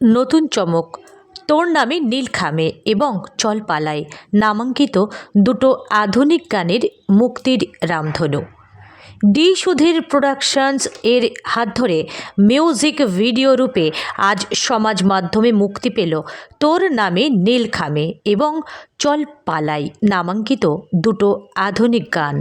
নতুন চমক। তোর নামে নীলখামে এবং চল পালাই নামাঙ্কিত দুটো আধুনিক গানের মুক্তির রামধনু। ডি সুধীর প্রোডাকশনস এর হাত ধরে মিউজিক ভিডিও রূপে আজ সমাজ মাধ্যমে মুক্তি পেল তোর নামে নীলখামে এবং চল পালাই নামাঙ্কিত দুটো আধুনিক গান।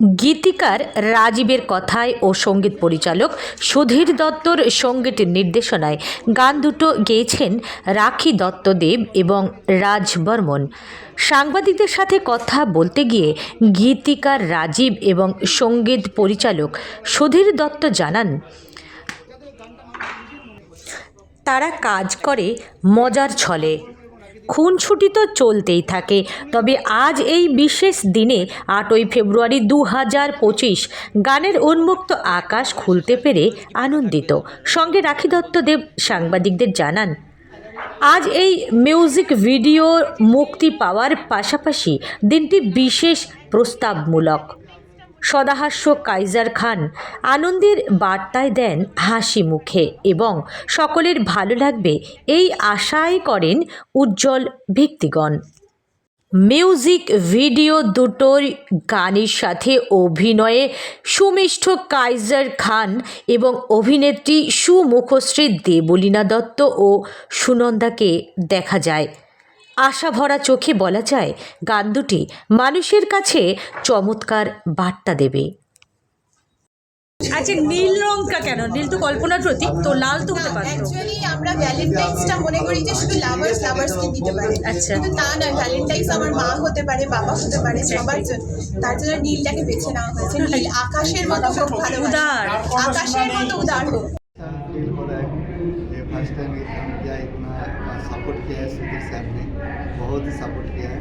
গীতিকার রাজীবের কথায় ও সংগীত পরিচালক সুধীর দত্তর সংগীত নির্দেশনায় গান দুটো গেয়েছেন রাখি দত্তদেব এবং রাজ বর্মন সাংবাদিকদের সাথে কথা বলতে গিয়ে গীতিকার রাজীব এবং সংগীত পরিচালক সুধীর দত্ত জানান, তারা কাজ করে মজার ছলে। খুনছুটি তো চলতেই থাকে। তবে আজ এই বিশেষ দিনে আটই ফেব্রুয়ারি দু হাজার পঁচিশ গানের উন্মুক্ত আকাশ খুলতে পেরে আনন্দিত। সঙ্গে রাখি দত্তদেব সাংবাদিকদের জানান, আজ এই মিউজিক ভিডিও মুক্তি পাওয়ার পাশাপাশি দিনটি বিশেষ প্রস্তাবমূলক। সদাহাস্য কাইজার খান আনন্দের বার্তায় দেন হাসি মুখে এবং সকলের ভালো লাগবে এই আশাই করেন উজ্জ্বল ব্যক্তিগণ। মিউজিক ভিডিও দুটোর গানের সাথে অভিনয়ে সুমিষ্ঠ কাইজার খান এবং অভিনেত্রী সুমুখশ্রী দেবলীনা দত্ত ও সুনন্দাকে দেখা যায়। আশা ভরা চোখে বলা যায় গান দুটি মানুষের কাছে চমৎকার বার্তা দেবে। আচ্ছা নীল রংটা কেন? নীল তো কল্পনার প্রতীক তো লাল তো হতে পারে অ্যাকচুয়ালি আমরা ভ্যালেন্টাইন্সটা মনে করি যে শুধু লাভার্স লাভার্সকে দিতে পারে। আচ্ছা। কিন্তু তা না ভ্যালেন্টাইন্স আমার মা হতে পারে বাবা হতে পারে সবার জন্য তার জন্য নীলটাকে বেছে নেওয়া হয়েছে। নীল আকাশের মতো খুব ভালো উদার। আকাশের মতো উদার হোক। सपोर्ट किया है सुधीर सर ने। बहुत ही सपोर्ट किया है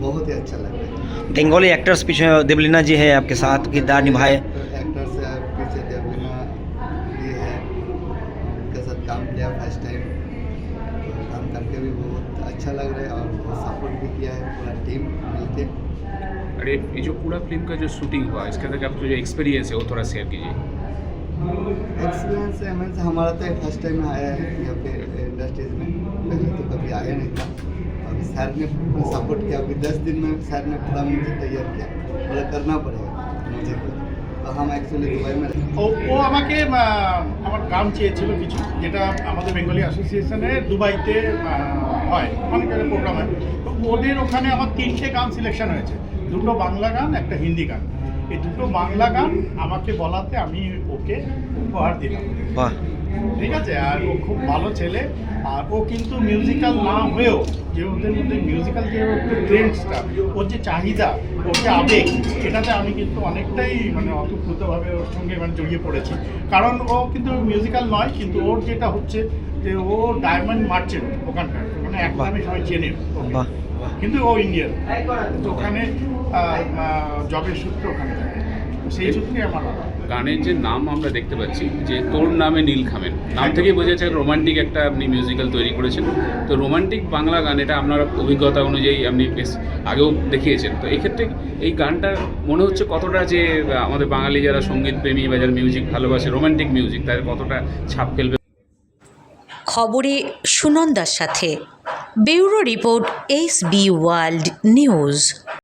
बहुत ही अच्छा लग। रहा है बंगाली एक्टर्स पीछे देवलीना जी है आपके साथ किरदार निभाए। एक्टर्स पीछे देवलीना भी है उनके साथ काम किया फ़र्स्ट टाइम तो काम करके भी बहुत अच्छा लग रहा है और बहुत सपोर्ट भी किया है पूरा टीम मिलके अरे ये जो पूरा फ़िल्म का जो शूटिंग हुआ इसके अंदर आपका जो एक्सपीरियंस है वो थोड़ा शेयर कीजिए। एक्सपीरियंस है मीन्स हमारा तो फ़र्स्ट टाइम आया है यहाँ पे इंडस्ट्रीज़ में। पहले तो कभी आया नहीं था अभी सर ने सपोर्ट किया अभी दस दिन में सर ने पूरा मुझे तैयार किया बोला करना पड़ेगा मुझे भी। तो हम एक्चुअली दुबई में रहते ও ও আমাকে আহ, আমার গান চেয়েছিল কিছু যেটা আমাদের বেঙ্গলি অ্যাসোসিয়েশনে দুবাইতে আহ, হয় অনেক জায়গায় প্রোগ্রাম হয় তো ওদের ওখানে আমার তিনটে গান সিলেকশন হয়েছে দুটো বাংলা গান একটা হিন্দি গান এই দুটো বাংলা গান আমাকে বলাতে আমি ওকে উপহার দিলাম वाह ঠিক আছে? আর ও খুব ভালো ছেলে। আর ও কিন্তু মিউজিক্যাল না হয়েও যে ওদের মধ্যে মিউজিক্যাল যে ট্রেন্ডসটা ওর যে চাহিদা ওর যে আবেগ সেটাতে আমি কিন্তু অনেকটাই মানে অতপ্রুতভাবে ওর সঙ্গে মানে জড়িয়ে পড়েছি। কারণ ও কিন্তু মিউজিক্যাল নয় কিন্তু ওর যেটা হচ্ছে যে ও ডায়মন্ড মার্চেন্ট ওখানকার মানে এক নামে সবাই চেনে কিন্তু ও ইন্ডিয়ান ওখানে জবের সূত্রে ওখানে থাকে। সেই সূত্রে আমার আলাদা। গানের যে নাম আমরা দেখতে পাচ্ছি যে তোর নামে নীল খামেন নাম থেকেই বোঝা যাচ্ছে রোমান্টিক একটা আপনি মিউজিক্যাল তৈরি করেছেন। তো রোমান্টিক বাংলা গান এটা আপনার অভিজ্ঞতা অনুযায়ী আপনি বেশ আগেও দেখিয়েছেন। তো এক্ষেত্রে এই গানটা মনে হচ্ছে কতটা যে আমাদের বাঙালি যারা সংগীত প্রেমী বা যারা মিউজিক ভালোবাসে রোমান্টিক মিউজিক তাদের কতটা ছাপ ফেলবে। খবরে সুনন্দার সাথে bureau report S B world news.